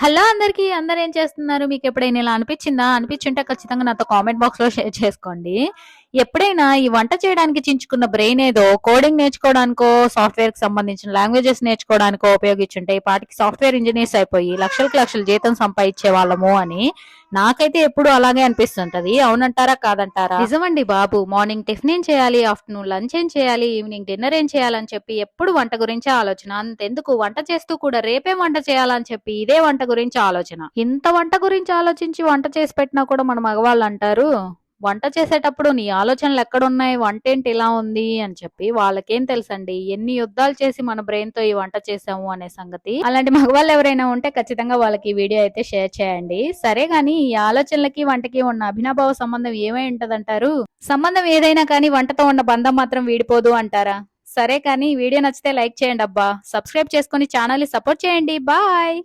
Hello అందరికి అందరు ఏం చేస్తున్నారు? మీకు ఎప్పుడైనా ఇలా అనిపించిందా? అనిపించుంటే ఖచ్చితంగా నాతో కామెంట్ బాక్స్లో షేర్ చేసుకోండి. ఎప్పుడైనా ఈ వంట చేయడానికి చించుకున్న బ్రెయిన్ ఏదో కోడింగ్ నేర్చుకోవడానికో సాఫ్ట్వేర్కి సంబంధించిన లాంగ్వేజెస్ నేర్చుకోవడానికో ఉపయోగించుంటే ఈ పాటికి సాఫ్ట్వేర్ ఇంజనీర్స్ అయిపోయి లక్షలకు లక్షలు జీతం సంపాదించే వాళ్ళము అని నాకైతే ఎప్పుడు అలాగే అనిపిస్తుంటది. అవునంటారా? కాదంటారా? నిజమండి బాబు. మార్నింగ్ టిఫిన్ ఏం చేయాలి? ఆఫ్టర్నూన్ లంచ్ ఏం చేయాలి? ఈవినింగ్ డిన్నర్ ఏం చేయాలని చెప్పి ఎప్పుడు వంట గురించే ఆలోచన. అంతెందుకు? వంట చేస్తూ కూడా రేపే వంట చేయాలని చెప్పి ఇదే వంట గురించి ఆలోచన. ఇంత వంట గురించి ఆలోచించి వంట చేసి పెట్టినా కూడా మన మగవాళ్ళు అంటారు. వంట చేసేటప్పుడు నీ ఆలోచనలు ఎక్కడున్నాయి? వంట ఏంటి ఇలా ఉంది? అని చెప్పి వాళ్ళకేం తెలుసండి? ఎన్ని యుద్ధాలు చేసి మన బ్రెయిన్తో ఈ వంట చేసాము అనే సంగతి. అలాంటి మగవాళ్ళు ఎవరైనా ఉంటే ఖచ్చితంగా వాళ్ళకి ఈ వీడియో అయితే షేర్ చేయండి. సరే గాని ఈ ఆలోచనలకి వంటకి ఉన్న అభినభావ సంబంధం ఏమై ఉంటదంటారు? సంబంధం ఏదైనా కానీ వంటతో ఉన్న బంధం మాత్రం వీడిపోదు అంటారా? సరే కానీ వీడియో నచ్చితే లైక్ చేయండి అబ్బా. సబ్స్క్రైబ్ చేసుకుని ఛానల్ని సపోర్ట్ చేయండి. బాయ్!